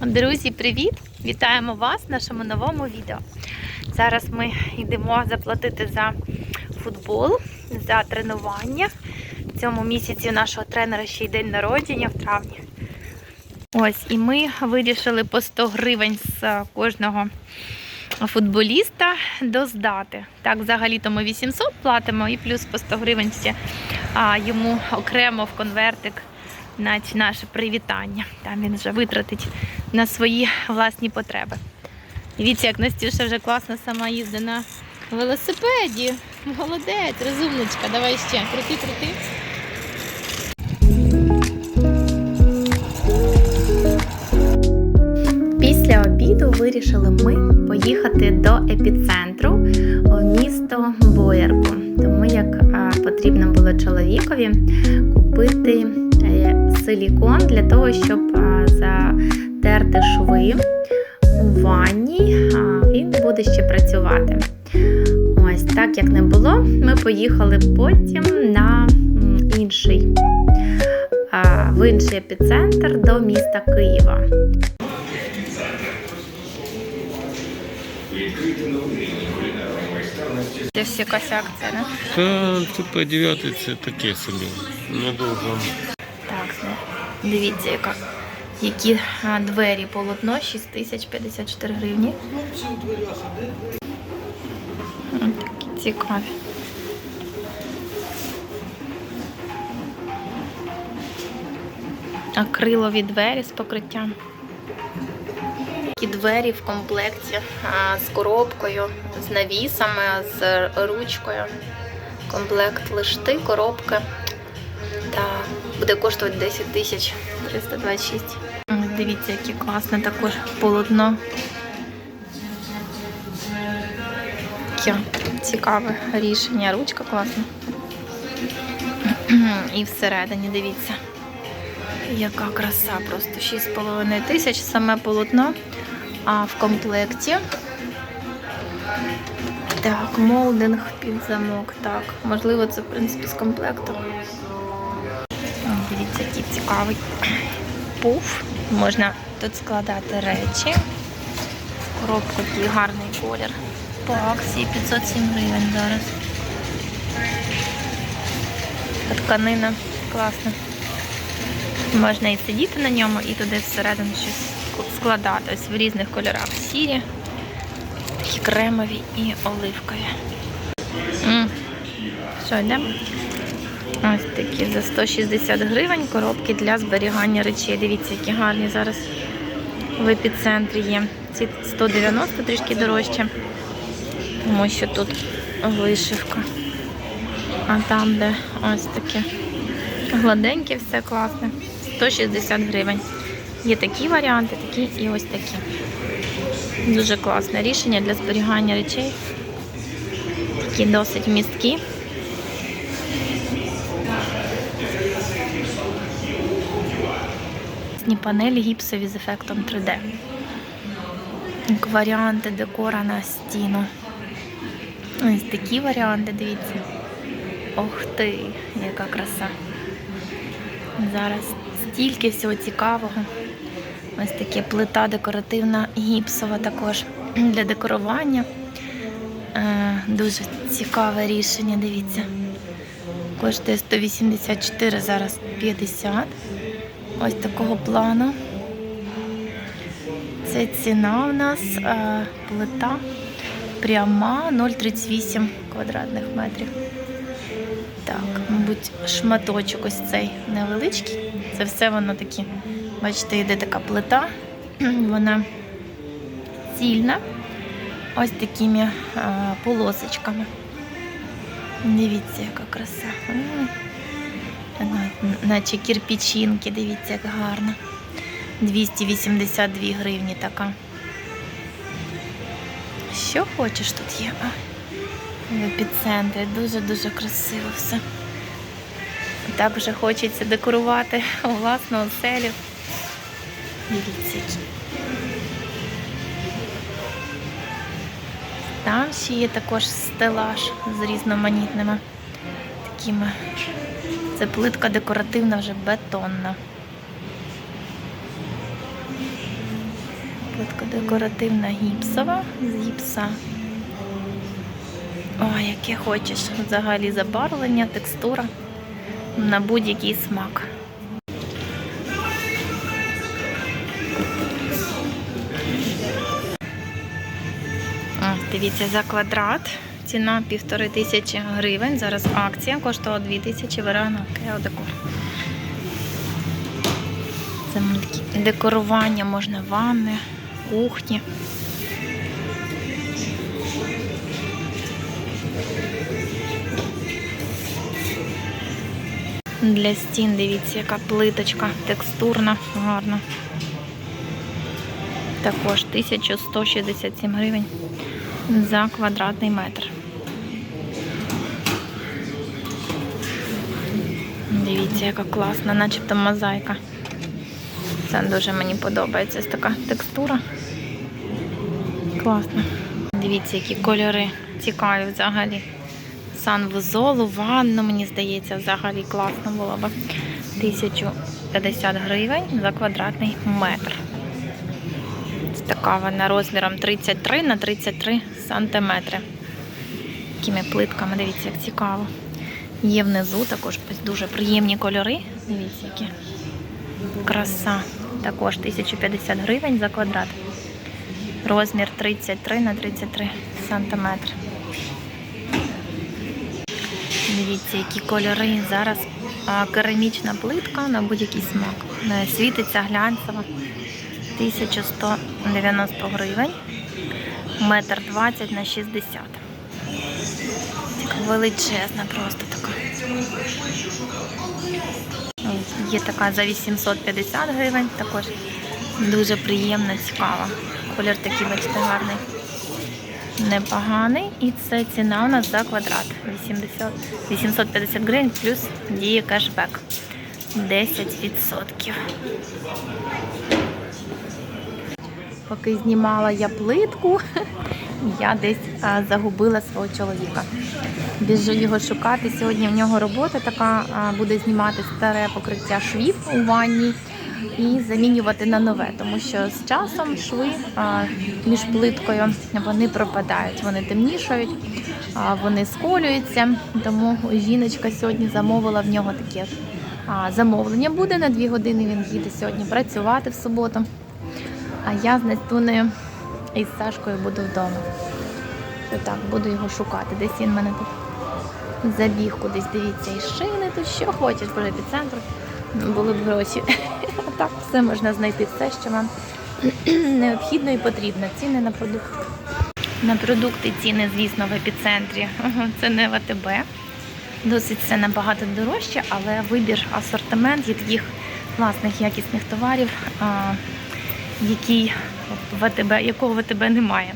Друзі, привіт! Вітаємо вас в нашому новому відео. Зараз ми йдемо заплатити за футбол, за тренування. В цьому місяці у нашого тренера ще й день народження в травні. Ось, і ми вирішили по 100 гривень з кожного футболіста доздати. Так, взагалі-то ми 800 платимо і плюс по 100 гривень ще а, йому окремо в конвертик на наше привітання. Там він вже витратить на свої власні потреби. Дивіться, як Настюша вже класно сама їздить на велосипеді. Молодець, розумничка. Давай ще. Крути, крути. Після обіду вирішили ми поїхати до епіцентру в місто Боярку. Тому як потрібно було чоловікові купити силікон для того, щоб затерти шви у ванні. А, він буде ще працювати. Ось так як не було, ми поїхали потім на інший, в інший епіцентр до міста Києва. Це всі якась акція, не? Та типа дев'ятий це таке собі. Недовго. Так, дивіться, яка. Які двері полотно 6054 гривні. Такі цікаві. Акрилові двері з покриттям. Такі двері в комплекті з коробкою, з навісами, з ручкою. Комплект лишти, коробки. Та буде коштувати 10 тисяч 326. Дивіться, яке класне також полотно. Таке цікаве рішення. Ручка класна. І всередині дивіться. Яка краса, просто 6,5 тисяч саме полотно. А в комплекті. Так, молдинг під замок. Так, можливо, це в принципі з комплекту. Цікавий пуф. Можна тут складати речі. Коробку такий гарний колір. По акції 507 гривень зараз. Тканина класна. Можна і сидіти на ньому, і туди всередину щось складати. Ось в різних кольорах. Сірі, такі кремові і оливкові. М. Що, йдемо? Ось такі за 160 гривень коробки для зберігання речей. Дивіться, які гарні зараз в епіцентрі є. Ці 190 трішки дорожче, тому що тут вишивка. А там, де ось таке гладеньке, все класне. 160 гривень. Є такі варіанти, такі і ось такі. Дуже класне рішення для зберігання речей. Такі досить місткі. Ні панелі гіпсові з ефектом 3D. Як варіанти декора на стіну. Ось такі варіанти, дивіться. Ох ти, яка краса. Зараз стільки всього цікавого. Ось таке плита декоративна, гіпсова також для декорування. Е, Дуже цікаве рішення, дивіться. Коштує 184, зараз 50. Ось такого плану. Це ціна у нас е, плита пряма 0,38 квадратних метрів. Так, мабуть, шматочок ось цей невеличкий. Це все воно такі, бачите, йде така плита. Вона цільна. Ось такими е, полосочками. Дивіться, яка краса. Наче кирпичинки, дивіться, як гарно. 282 гривні така. Що хочеш тут є? В епіцентрі. Дуже-дуже красиво все. Так вже хочеться декорувати власну оселю. Дивіться. Там ще є також стелаж з різноманітними такими. Це плитка декоративна, вже бетонна. плитка декоративна гіпсова з гіпса. Ой, яке хочеш. Взагалі забарвлення, текстура на будь-який смак. Дивіться, за квадрат. Ціна півтори тисячі гривень. Зараз акція коштувала дві тисячі варіант декор. Це декорування можна ванни, кухні. Для стін, дивіться, яка плиточка текстурна, гарна. Також 1167 гривень за квадратний метр. Дивіться, яка класна, начебто мозаїка. Це дуже мені подобається. Ось така текстура. Класно. Дивіться, які кольори цікаві взагалі. Санвузолу, ванну, мені здається, взагалі класно було б. 1050 гривень за квадратний метр. Ось така вона розміром 33 на 33 сантиметри. Такими плитками, дивіться, як цікаво. Є внизу також дуже приємні кольори. Дивіться, які. Краса. Також 1050 гривень за квадрат. Розмір 33 на 33 сантиметри. Дивіться, які кольори. Зараз керамічна плитка на будь-який смак. Е, Світиться глянцева. 1190 гривень. Метр 20 на 60. Величезна просто така. Є така за 850 гривень, також дуже приємна, цікава. Колір такий, бачите, гарний. Непоганий. І це ціна у нас за квадрат. 80, 850 гривень плюс діє кешбек. 10%. Поки знімала я плитку, я десь загубила свого чоловіка. Біжу його шукати. Сьогодні в нього робота така буде знімати старе покриття швів у ванні і замінювати на нове, тому що з часом шви між плиткою вони пропадають, вони темнішають, вони сколюються. Тому жіночка сьогодні замовила в нього таке замовлення. Буде на дві години. Він їде сьогодні працювати в суботу. А я з Настунею і з Сашкою буду вдома. То так, буду його шукати. Десь він мене тут забіг кудись, дивіться, і шини тут, що хочеш, боже, епіцентру. Були б гроші. А так все можна знайти, все, що вам необхідно і потрібно. Ціни на продукти. На продукти ціни, звісно, в епіцентрі. Це не в. Досить все набагато дорожче, але вибір, асортимент є таких класних якісних товарів, який в АТБ, якого в АТБ немає.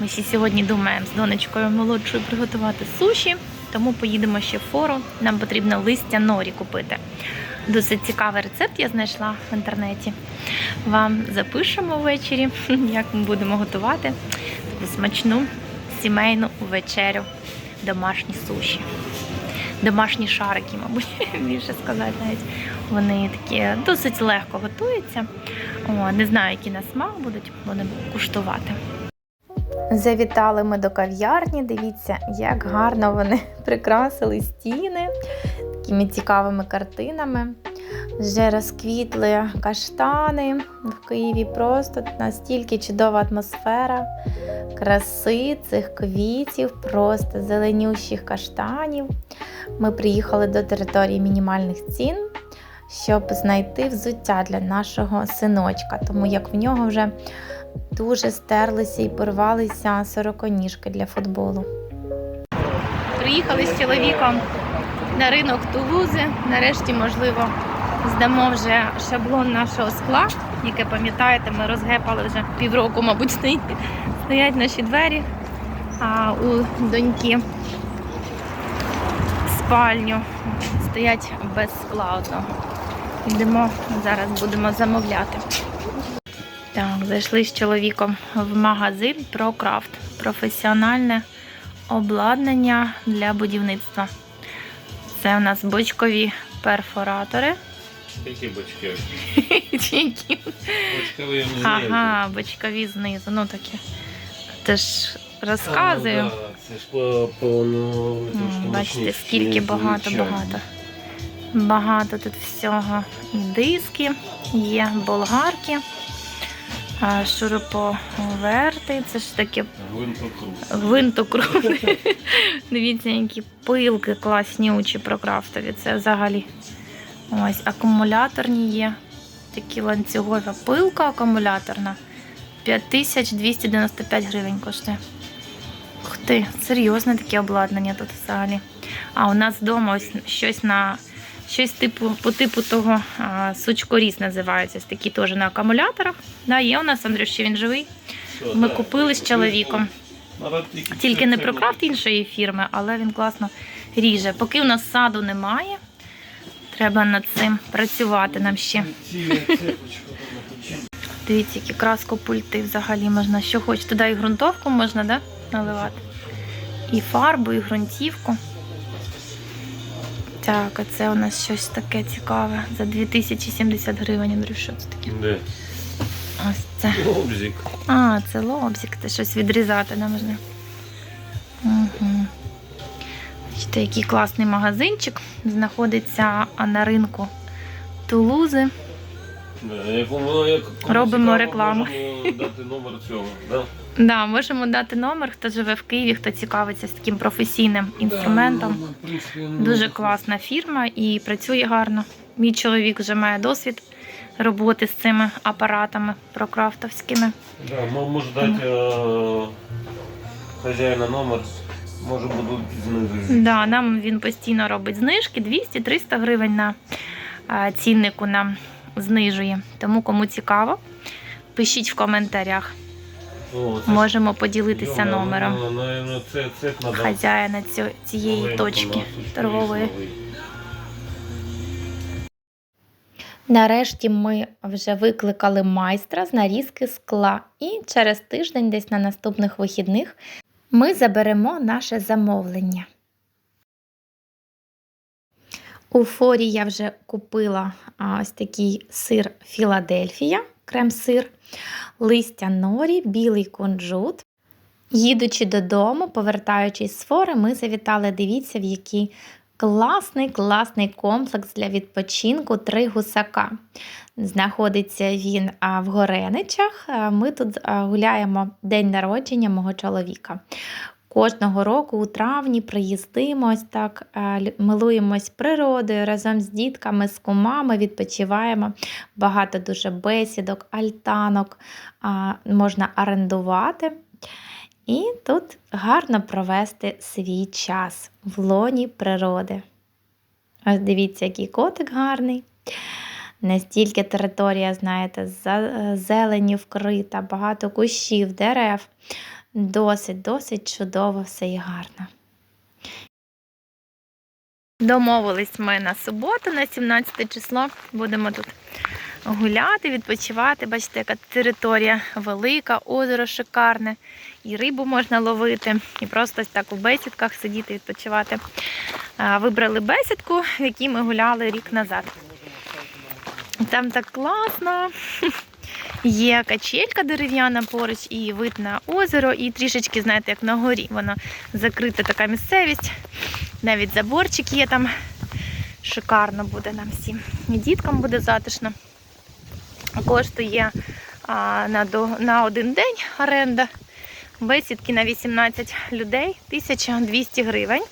Ми ще сьогодні думаємо з донечкою молодшою приготувати суші, тому поїдемо ще в фору. Нам потрібно листя норі купити. Досить цікавий рецепт я знайшла в інтернеті. Вам запишемо ввечері, як ми будемо готувати таку смачну сімейну вечерю, домашні суші. Домашні шарики, мабуть, більше сказати навіть. Вони такі досить легко готуються. Не знаю, які на смак будуть, будемо куштувати. Завітали ми до кав'ярні. Дивіться, як гарно вони прикрасили стіни такими цікавими картинами. Вже розквітли каштани в Києві. Просто настільки чудова атмосфера краси цих квітів, просто зеленющих каштанів. Ми приїхали до території мінімальних цін, щоб знайти взуття для нашого синочка, тому як в нього вже дуже стерлися і порвалися сороконіжки для футболу. Приїхали з чоловіком на ринок Тулузи. Нарешті, можливо, здамо вже шаблон нашого скла, яке пам'ятаєте, ми розгепали вже півроку, мабуть, стоять наші двері. А у доньки спальню стоять без скла. Йдемо, зараз будемо замовляти. Так, зайшли з чоловіком в магазин ProCraft. Професіональне обладнання для будівництва. Це у нас бочкові перфоратори Які бочки? Бочкові не Ага, бочкові знизу. Ну таке. Ти ж розказую. Ну, це ж по, ну, Бачите, скільки ніж багато, тут всього. І диски, є болгарки, шуруповерти. Це ж таке Гвинтокрут. гвинтокрут. Дивіться, які пилки класнючі прокрафтові. Це взагалі ось акумуляторні є. Такі ланцюгові пилка акумуляторна. 5295 гривень коштує. Ух ти, серйозне таке обладнання тут взагалі. А у нас вдома ось щось на щось типу по типу того а, сучкоріз називається. Такі теж на акумуляторах. Да, є у нас Андрюш, ще він живий. Що, Ми да, купили з чоловіком. Тільки не про крафт іншої фірми, але він класно ріже. Поки у нас саду немає, треба над цим працювати нам ще. Накручу. Дивіться, які краскопульти взагалі можна. Що хоч туди і ґрунтовку можна, да? Наливати. І фарбу, і ґрунтівку. Так, а це у нас щось таке цікаве. За 2070 гривень, Андрю, що це таке? Де? Ось це. Лобзик. А, це лобзик, це щось відрізати не можна. Угу. Бачите, який класний магазинчик. Знаходиться на ринку Тулузи. Робимо рекламу. Можемо дати номер цього, да? Да, можемо дати номер, хто живе в Києві, хто цікавиться з таким професійним інструментом. Да, ну, в принципі, ну, Дуже класна фірма і працює гарно. Мій чоловік вже має досвід роботи з цими апаратами прокрафтовськими. Да, м- може дати е, хазяїна номер, може будуть знизу. Да, нам він постійно робить знижки 200-300 гривень на а, ціннику нам знижує. Тому кому цікаво, пишіть в коментарях. О, це Можемо поділитися Йома, номером ну, наверно, це, це надо хазяїна цю- цієї маленьку точки насочку торгової. Нарешті ми вже викликали майстра з нарізки скла, і через тиждень, десь на наступних вихідних, ми заберемо наше замовлення. У форі я вже купила ось такий сир Філадельфія, крем-сир, листя норі, білий кунжут. Їдучи додому, повертаючись з фори, ми завітали, дивіться, в який класний, класний комплекс для відпочинку три гусака. Знаходиться він в Гореничах. Ми тут гуляємо день народження мого чоловіка. Кожного року у травні приїздимо ось так, милуємось природою разом з дітками, з кумами, відпочиваємо. Багато дуже бесідок, альтанок можна орендувати. І тут гарно провести свій час в лоні природи. Ось дивіться, який котик гарний. Настільки територія, знаєте, зелені вкрита, багато кущів, дерев. Досить, досить чудово все і гарно. Домовились ми на суботу, на 17 число. Будемо тут гуляти, відпочивати. Бачите, яка територія велика, озеро шикарне, і рибу можна ловити, і просто ось так у бесідках сидіти, відпочивати. Вибрали бесідку, в якій ми гуляли рік назад. Там так класно. Є качелька дерев'яна поруч, і вид на озеро, і трішечки, знаєте, як на горі. Воно закрита така місцевість. Навіть заборчик є там. Шикарно буде нам всім. І діткам буде затишно. Коштує а, на, до, на один день оренда. Бесідки на 18 людей 1200 гривень.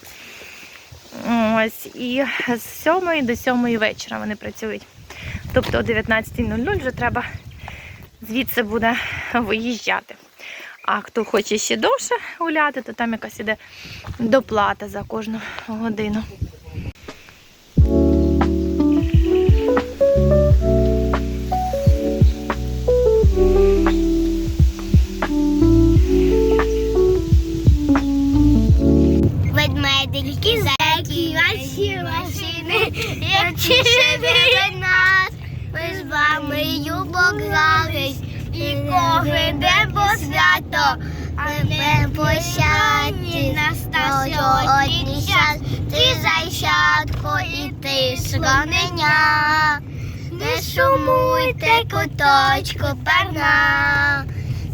Ось, і з 7 до 7 вечора вони працюють. Тобто о 19.00 вже треба звідси буде виїжджати. А хто хоче ще довше гуляти, то там якась іде доплата за кожну годину. Ведмедики, зайки, ваші машини, як чешете нас, ми з вами юбок грались, і по свято, а не пощаді настав сьогодні час, ти зайчатко і ти слонення. Не шумуйте, куточку перна.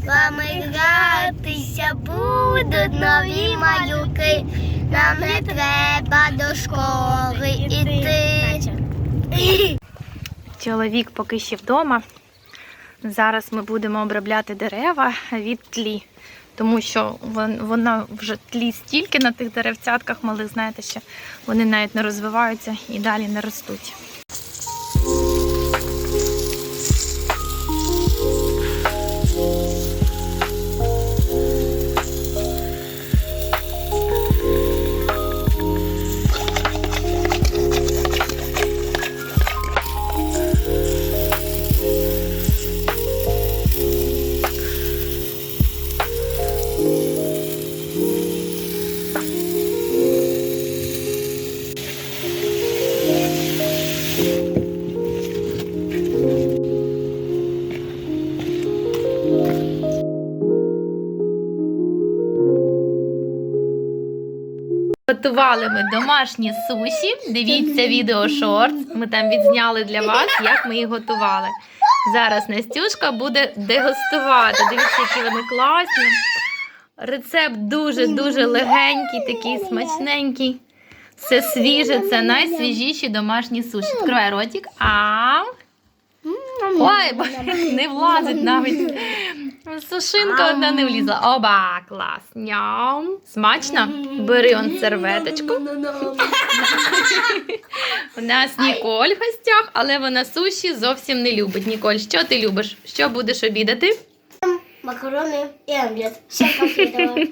Вами гратися будуть нові малюки. Нам не треба до школи іти. Чоловік поки ще вдома. Зараз ми будемо обробляти дерева від тлі, тому що вон- вона вже тлі стільки на тих деревцятках малих, знаєте, що вони навіть не розвиваються і далі не ростуть. Готували ми домашні суші. Дивіться відео шорт. Ми там відзняли для вас, як ми їх готували. Зараз Настюшка буде дегустувати. Дивіться, які вони класні. Рецепт дуже-дуже легенький, такий смачненький. Все свіже, це найсвіжіші домашні суші. Відкривай ротик. А Ой, не влазить навіть. Сушинка одна не влізла. Оба, клас. Ням. Смачно? Бери он серветочку. У нас Ніколь в гостях, але вона суші зовсім не любить. Ніколь, що ти любиш? Що будеш обідати? Макарони і омлет. Покидала.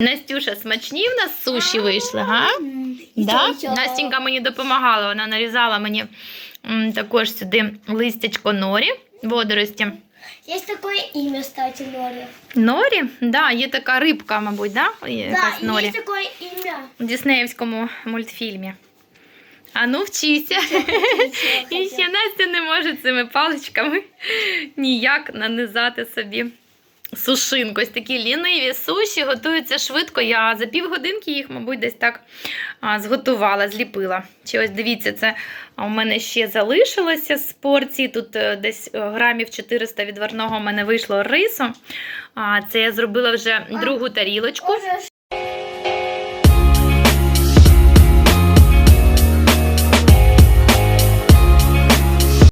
Настюша, смачні в нас суші вийшли, га? Да? Настінька мені допомагала, вона нарізала мені м, також сюди листячко норі, водорості. Есть такое имя, кстати, Нори. Норі? Да, є така рибка, мабуть, да? Якась Да, норі есть такое имя. у Діснеївському мультфільмі. А ну вчися. І ще Настя не може цими паличками ніяк нанизати собі сушинку. Ось такі ліниві суші готуються швидко. Я за півгодинки їх, мабуть, десь так зготувала, зліпила. Чи ось дивіться, це у мене ще залишилося з порції. Тут е, десь е, грамів 400 відварного у мене вийшло рису. А, це я зробила вже другу тарілочку.